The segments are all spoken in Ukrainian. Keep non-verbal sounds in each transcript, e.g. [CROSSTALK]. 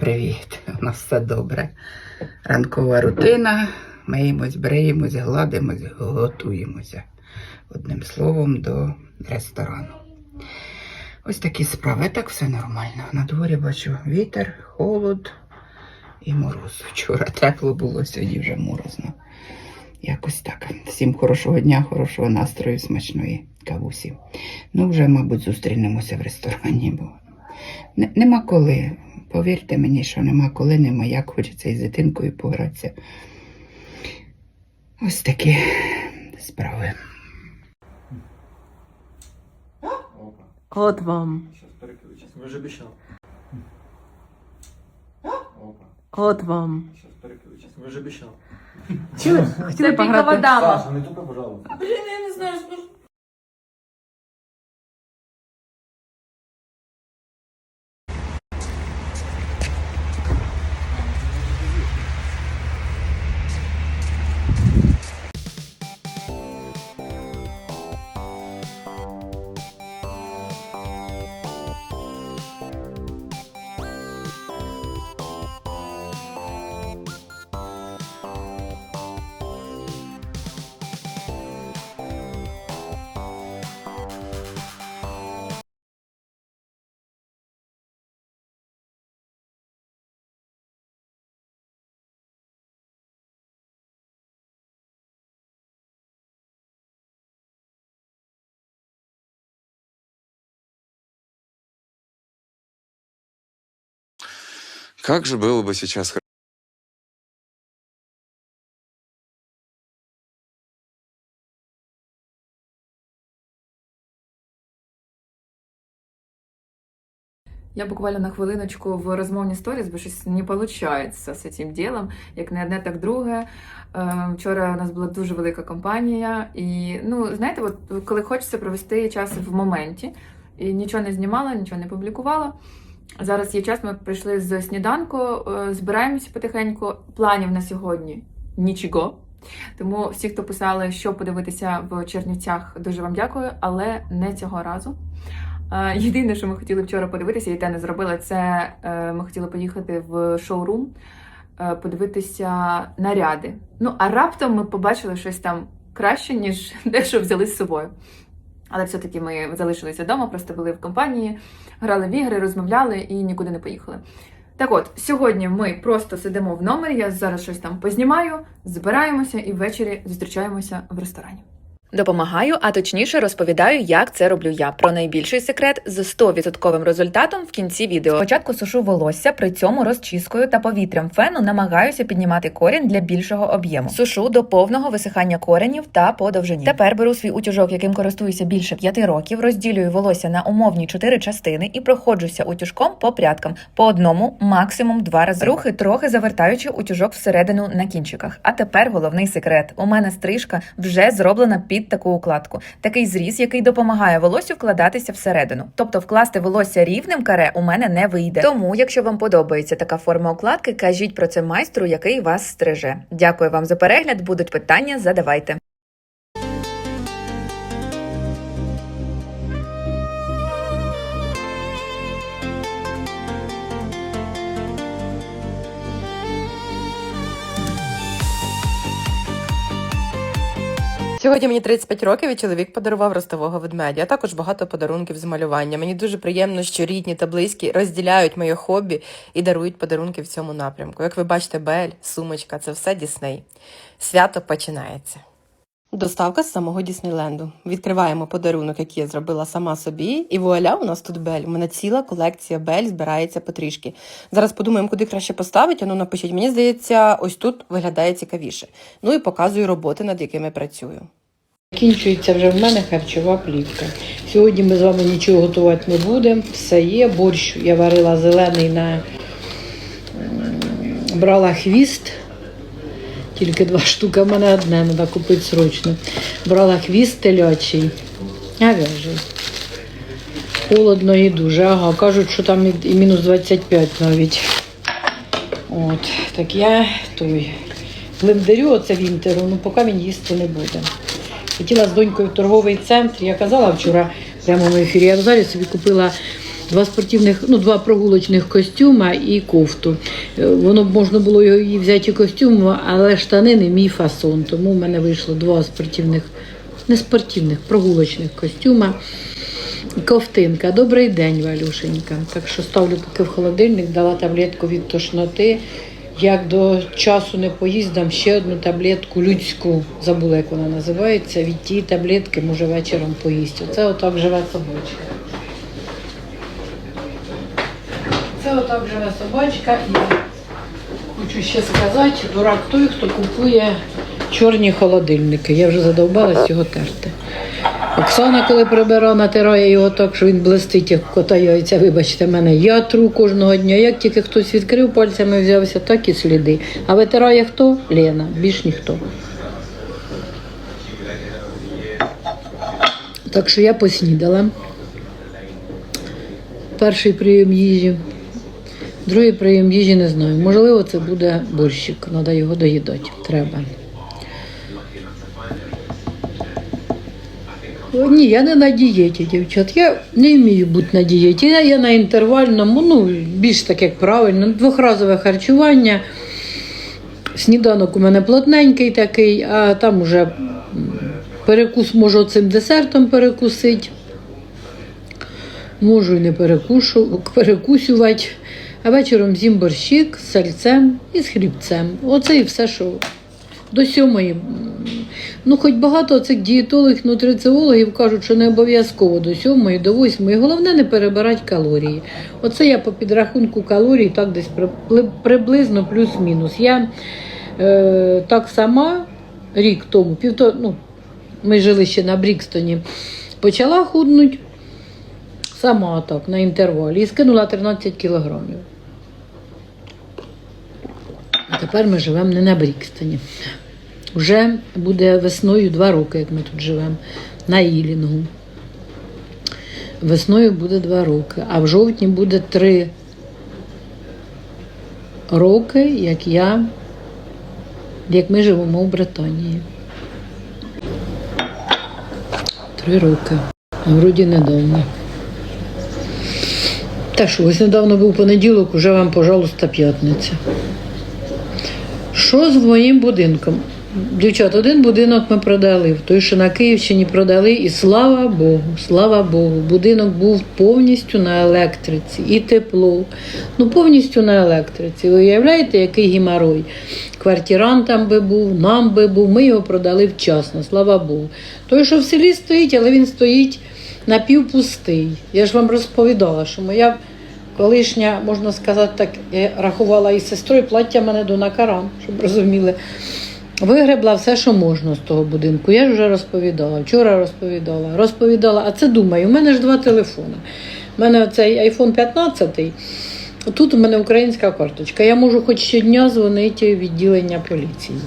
привіт! [LAUGHS] У нас все добре. Ранкова рутина. Миємось, бриємось, гладимось, готуємося. Одним словом, до ресторану. Ось такі справи. Так все нормально. На дворі бачу вітер, холод і мороз. Вчора тепло було, сьогодні вже морозно. Якось так. Всім хорошого дня, хорошого настрою, смачної кавусі. Ну, вже, мабуть, зустрінемося в ресторані, бо нема коли. Повірте мені, що нема коли, нема як хочеться із дитинкою погратися. Ось такі справи. От вам. Ви ж обіцяв. От вам. Ви ж обіцяв. Хотіли, хотіли пограти? Саша, не тупи, пожалуйста. Блін, я не знаю, що. Как же было бы сейчас Я буквально на хвилиночку в розмовні сторіс, бо щось не виходить з цим ділом, як не одне, так друге. Е, Вчора у нас була дуже велика компанія, і ну знаєте, от коли хочеться провести час в моменті, і нічого не знімала, нічого не публікувала. Зараз є час, ми прийшли з сніданку, е, збираємося потихеньку. Планів на сьогодні нічого. Тому всі, хто писали, що подивитися в Чернівцях, дуже вам дякую, але не цього разу. Е, Єдине, що ми хотіли вчора подивитися, і те не зробили, це е, ми хотіли поїхати в шоурум, подивитися наряди. Ну, а раптом ми побачили щось там краще, ніж [LAUGHS] те, що взяли з собою. Але все-таки ми залишилися вдома, просто були в компанії, грали в ігри, розмовляли і нікуди не поїхали. Так от, сьогодні ми просто сидимо в номері, я зараз щось там познімаю, збираємося і ввечері зустрічаємося в ресторані. Допомагаю, а точніше розповідаю, як це роблю я. Про найбільший секрет з 100% результатом в кінці відео. Спочатку сушу волосся, при цьому розчіскою та повітрям фену намагаюся піднімати корінь для більшого об'єму. Сушу до повного висихання коренів та по довжині. Тепер беру свій утюжок, яким користуюся більше 5 років, розділюю волосся на умовні 4 частини і проходжуся утюжком по прядкам по одному, максимум два рази. Рухи трохи завертаючи утюжок всередину на кінчиках. А тепер головний секрет: у мене стрижка вже зроблена під таку укладку. Такий зріз, який допомагає волосю вкладатися всередину. Тобто вкласти волосся рівним каре у мене не вийде. Тому, якщо вам подобається така форма укладки, кажіть про це майстру, який вас стриже. Дякую вам за перегляд. Будуть питання, задавайте. Сьогодні мені 35 років і чоловік подарував ростового ведмедя, також багато подарунків з малювання. Мені дуже приємно, що рідні та близькі розділяють моє хобі і дарують подарунки в цьому напрямку. Як ви бачите, бель, сумочка це все Дісней. Свято починається. Доставка з самого Діснейленду. Відкриваємо подарунок, який я зробила сама собі, і вуаля, у нас тут бель. У мене ціла колекція бель збирається потрішки. Зараз подумаємо, куди краще поставити. Ну напишіть. Мені здається, ось тут виглядає цікавіше. Ну і показую роботи, над якими працюю. Закінчується вже в мене харчова плівка. Сьогодні ми з вами нічого готувати не будемо. Все є. Борщ я варила зелений на брала хвіст. Тільки два штуки, в мене одне, треба купити срочно. Брала хвіст телячий, говяжий. Холодно і дуже. Ага, кажуть, що там і мінус 25 навіть. От, так я той блендерю оце вінтеру, ну поки він їсти не буде. Хотіла з донькою в торговий центр. Я казала вчора прямо в ефірі, я в залі собі купила Два спортивних, ну, два прогулочних костюма і кофту. Е, Воно б можна було і взяти костюм, але штани не мій фасон. Тому в мене вийшло два спортивних, не спортивних, прогулочних костюма. Ковтинка. Добрий день, Валюшенька. Так що ставлю поки в холодильник, дала таблетку від тошноти. Як до часу не поїсть, дам ще одну таблетку людську. Забула, як вона називається. Від тієї таблетки може вечором поїсть. Оце отак живе собачка. Це отак живе собачка. І хочу ще сказати, дурак той, хто купує чорні холодильники. Я вже задовбалась його терти. Оксана, коли прибирає, натирає його так, що він блистить, як кота яйця, вибачте мене. Я тру кожного дня. Як тільки хтось відкрив пальцями, взявся, так і сліди. А витирає хто? Лена, більш ніхто. Так що я поснідала. Перший прийом їжі. Другий прийом їжі не знаю. Можливо, це буде борщик. Треба його доїдати. Треба. Ні, я не на дієті, дівчат. Я не вмію бути на дієті. Я, я на інтервальному, ну, більш так як правильно, двохразове харчування. Сніданок у мене плотненький такий, а там уже перекус можу цим десертом перекусити. Можу і не перекушу, перекусювати. А вечором з'їм борщик з сальцем і з хлібцем. Оце і все, що до сьомої. Ну, хоч багато цих дієтологів, нутриціологів кажуть, що не обов'язково до сьомої, до восьмої. Головне не перебирати калорії. Оце я по підрахунку калорій так десь при- приблизно плюс-мінус. Я е, так сама рік тому, півто, ну, ми жили ще на Брікстоні, почала худнути сама так на інтервалі і скинула 13 кілограмів. А тепер ми живемо не на Брікстоні. Вже буде весною два роки, як ми тут живемо, на Ілінгу. Весною буде два роки, а в жовтні буде три роки, як я, як ми живемо в Британії. Три роки. Вроді недавно. Та що, ось недавно був понеділок, уже вам, пожалуйста, п'ятниця. Що з моїм будинком? Дівчат, один будинок ми продали, той, що на Київщині продали, і слава Богу, слава Богу, будинок був повністю на електриці і тепло. Ну, повністю на електриці. Ви уявляєте, який геморой? Квартирантам би був, нам би був. Ми його продали вчасно, слава Богу. Той, що в селі стоїть, але він стоїть напівпустий. Я ж вам розповідала, що моя колишня, можна сказати так, я рахувала із сестрою, плаття мене до накарам, щоб розуміли. Вигребла все, що можна з того будинку. Я ж вже розповідала. Вчора розповідала, розповідала. А це думаю, у мене ж два телефони. У мене цей iPhone 15. Тут у мене українська карточка. Я можу хоч щодня дзвонити в відділення поліції.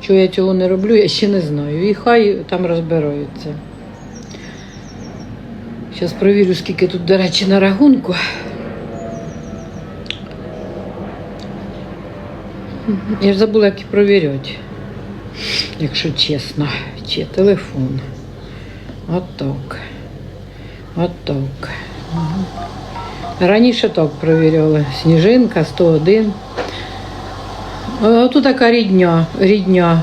Чого я цього не роблю, я ще не знаю. І хай там розбираються. Зараз провірю, скільки тут, до речі, на рахунку. Я ж забула, як провіряти, якщо чесно. Чи телефон. Отак. Отак. Раніше так провіряли. Сніжинка 101. Ото така рідня, рідня.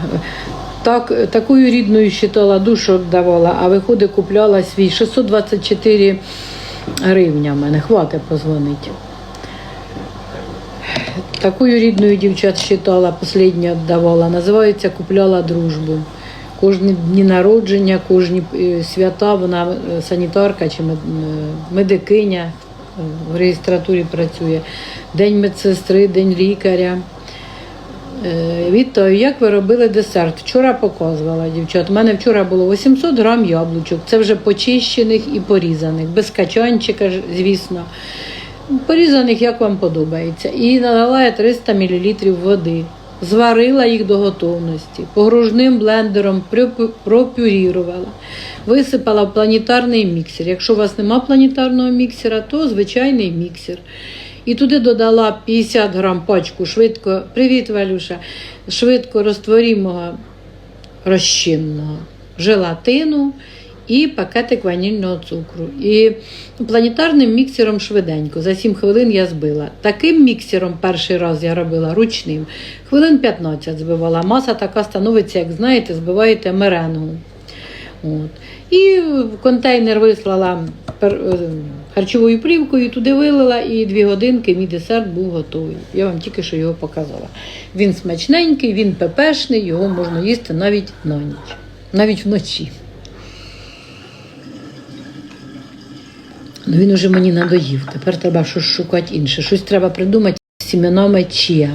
Так, такою рідною щитала душу давала, а виходить, купляла свій 624 гривня в мене. Хватить позвонити. Такою рідною дівчат считала, последня віддавала. Називається Купляла дружбу. Кожні дні народження, кожні е, свята, вона е, санітарка чи е, медикиня в реєстратурі працює. День медсестри, день лікаря. Вітаю, як ви робили десерт? Вчора показувала дівчат. У мене вчора було 800 грам яблучок. Це вже почищених і порізаних, без качанчика, звісно. Порізаних, як вам подобається. І надала я 300 мл води. Зварила їх до готовності, погружним блендером пропюрірувала, висипала в планетарний міксер. Якщо у вас нема планетарного міксера, то звичайний міксер. І туди додала 50 грам пачку швидко, привіт, Валюша, швидко розтворімого розчинного желатину і пакетик ванільного цукру. І планетарним міксером швиденько. За 7 хвилин я збила. Таким міксером перший раз я робила ручним. Хвилин 15 збивала. Маса така становиться, як знаєте, збиваєте меренгу. От. І в контейнер вислала е, харчовою плівкою, туди вилила, і дві годинки мій десерт був готовий. Я вам тільки що його показала. Він смачненький, він пепешний, його можна їсти навіть на ніч, навіть вночі. Ну він уже мені надоїв. Тепер треба щось шукати інше. Щось треба придумати з сіменами чия.